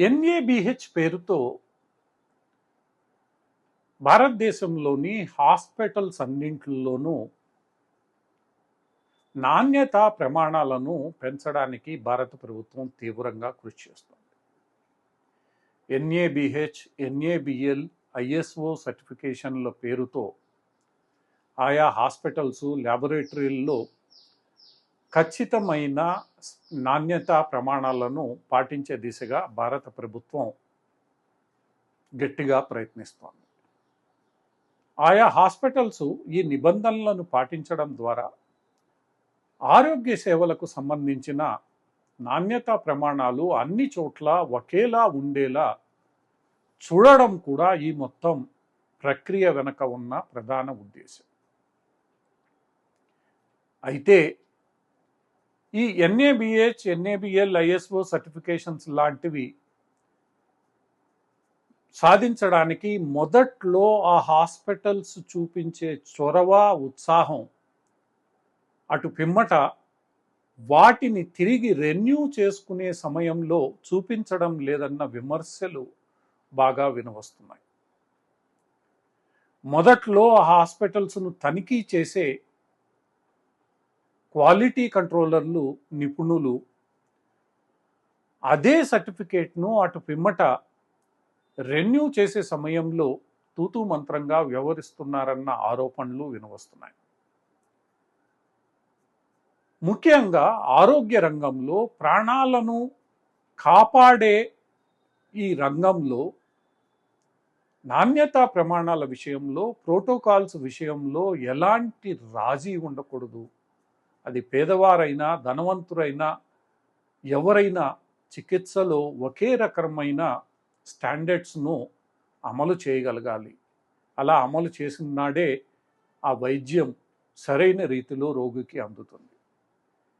NABH పేరుతో భారతదేశంలోని hospitals అన్నింటిలోనూ నాణ్యత ప్రమాణాలను పెంచడానికి భారత ప్రభుత్వం తీవ్రంగా కృషి చేస్తుంది. ఎన్ఏబిహెచ్ ఎన్ఏబిఎల్ ఐఎస్ఓ సర్టిఫికేషన్ల పేరుతో ఆయా హాస్పిటల్స్ ల్యాబొరేటరీల్లో ఖచ్చితమైన నాణ్యత ప్రమాణాలను పాటించే దిశగా భారత ప్రభుత్వం గట్టిగా ప్రయత్నిస్తోంది. ఆయా హాస్పిటల్స్ ఈ నిబంధనలను పాటించడం ద్వారా ఆరోగ్య సేవలకు సంబంధించిన నాణ్యత ప్రమాణాలు అన్ని చోట్ల ఒకేలా ఉండేలా చూడడం కూడా ఈ మొత్తం ప్రక్రియ వెనక ఉన్న ప్రధాన ఉద్దేశం. అయితే ఈ ఎన్ఏబిహెచ్ ఎన్ఏబిఎల్ ఐఎస్ఓ సర్టిఫికేషన్స్ లాంటివి సాధించడానికి మొదట్లో ఆ హాస్పిటల్స్ చూపించే చొరవ ఉత్సాహం అటు పిమ్మట వాటిని తిరిగి రెన్యూ చేసుకునే సమయంలో చూపించడం లేదన్న విమర్శలు బాగా వినవస్తున్నాయి. మొదట్లో ఆ హాస్పిటల్స్ను తనిఖీ చేసే క్వాలిటీ కంట్రోలర్లు నిపుణులు అదే సర్టిఫికేట్ను అటు పిమ్మట రెన్యూ చేసే సమయంలో తూతూ మంత్రంగా వ్యవహరిస్తున్నారన్న ఆరోపణలు వినవస్తున్నాయి. ముఖ్యంగా ఆరోగ్య రంగంలో ప్రాణాలను కాపాడే ఈ రంగంలో నాణ్యతా ప్రమాణాల విషయంలో ప్రోటోకాల్స్ విషయంలో ఎలాంటి రాజీ ఉండకూడదు. అది పేదవారైనా ధనవంతురైనా ఎవరైనా చికిత్సలో ఒకే రకమైన స్టాండర్డ్స్ను అమలు చేయగలగాలి. అలా అమలు చేసిన నాడే ఆ వైద్యం సరైన రీతిలో రోగికి అందుతుంది.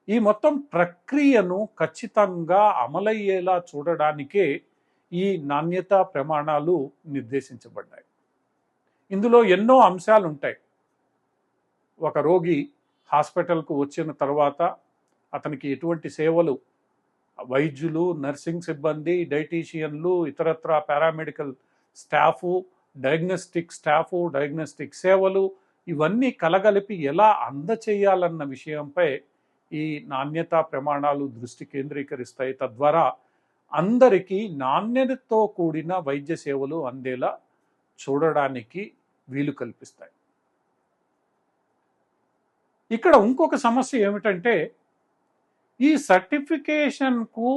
ఈ మొత్తం ప్రక్రియను ఖచ్చితంగా అమలయ్యేలా చూడడానికే ఈ నాణ్యతా ప్రమాణాలు నిర్దేశించబడ్డాయి. ఇందులో ఎన్నో అంశాలు ఉంటాయి ఒక రోగి హాస్పిటల్కు వచ్చిన తర్వాత అతనికి ఎటువంటి సేవలు వైద్యులు నర్సింగ్ సిబ్బంది డైటీషియన్లు ఇతరత్ర paramedical staff diagnostic staff diagnostic సేవలు ఇవన్నీ కలగలిపి ఎలా అందచేయాలన్న విషయంపై ఈ నాణ్యతా ప్రమాణాలు దృష్టి కేంద్రీకరిస్తాయి. తద్వారా అందరికీ నాణ్యతతో కూడిన వైద్య సేవలు అందేలా చూడడానికి వీలు కల్పిస్తాయి. ఇక్కడ ఇంకొక సమస్య ఏమిటంటే ఈ సర్టిఫికేషన్కు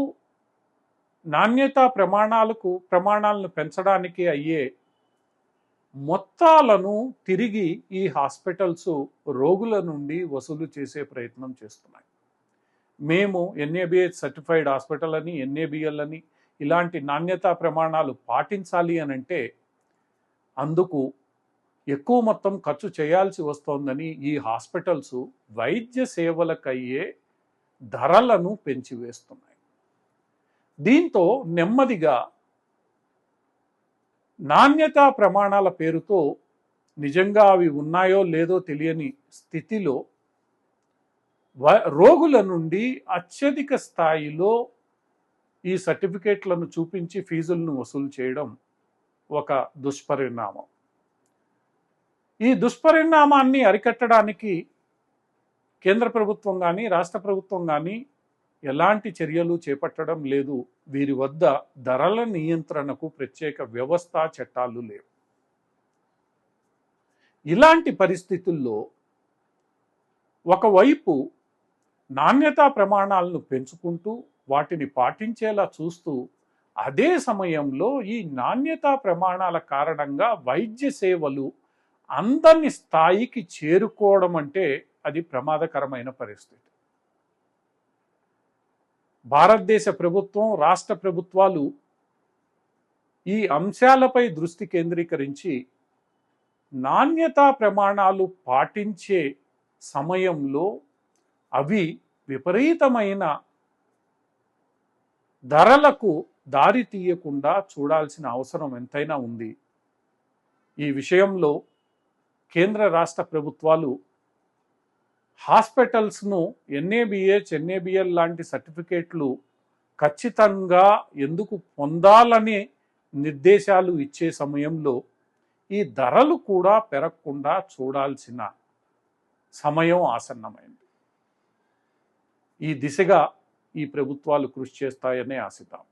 నాణ్యతా ప్రమాణాలకు ప్రమాణాలను పెంచడానికి అయ్యే మొత్తాలను తిరిగి ఈ హాస్పిటల్స్ రోగుల నుండి వసూలు చేసే ప్రయత్నం చేస్తున్నాయి. మేము ఎన్ఏబిహెచ్ సర్టిఫైడ్ హాస్పిటల్ అని ఎన్ఏబిఎల్ అని ఇలాంటి నాణ్యతా ప్రమాణాలు పాటించాలి అని అంటే అందుకు ఎక్కువ మొత్తం ఖర్చు చేయాల్సి వస్తోందని ఈ హాస్పిటల్స్ వైద్య సేవలకయ్యే ధరలను పెంచివేస్తున్నాయి. దీంతో నెమ్మదిగా నాణ్యతా ప్రమాణాల పేరుతో నిజంగా అవి ఉన్నాయో లేదో తెలియని స్థితిలో వ- రోగుల నుండి అత్యధిక స్థాయిలో ఈ సర్టిఫికేట్లను చూపించి ఫీజులను వసూలు చేయడం ఒక దుష్పరిణామం. ఈ దుష్పరిణామాన్ని అరికట్టడానికి కేంద్ర ప్రభుత్వం కానీ రాష్ట్ర ప్రభుత్వం కానీ ఎలాంటి చర్యలు చేపట్టడం లేదు. వీరి వద్ద ధరల నియంత్రణకు ప్రత్యేక వ్యవస్థ చట్టాలు లేవు. ఇలాంటి పరిస్థితుల్లో ఒకవైపు నాణ్యతా ప్రమాణాలను పెంచుకుంటూ వాటిని పాటించేలా చూస్తూ అదే సమయంలో ఈ నాణ్యతా ప్రమాణాల కారణంగా వైద్య సేవలు అందని స్థాయికి చేరుకోవడం అంటే అది ప్రమాదకరమైన పరిస్థితి. భారతదేశ ప్రభుత్వం రాష్ట్ర ప్రభుత్వాలు ఈ అంశాలపై దృష్టి కేంద్రీకరించి నాణ్యతా ప్రమాణాలు పాటించే సమయంలో అవి విపరీతమైన ధరలకు దారి తీయకుండా చూడాల్సిన అవసరం ఎంతైనా ఉంది. ఈ విషయంలో కేంద్ర రాష్ట్ర ప్రభుత్వాలు హాస్పిటల్స్ను ఎన్ఏబిహెచ్ ఎన్ఏబిఎల్ లాంటి సర్టిఫికేట్లు ఖచ్చితంగా ఎందుకు పొందాలని నిర్దేశాలు ఇచ్చే సమయంలో ఈ ధరలు కూడా పెరగకుండా చూడాల్సిన సమయం ఆసన్నమైంది. ఈ దిశగా ఈ ప్రభుత్వాలు కృషి చేస్తాయనే ఆశిద్దాం.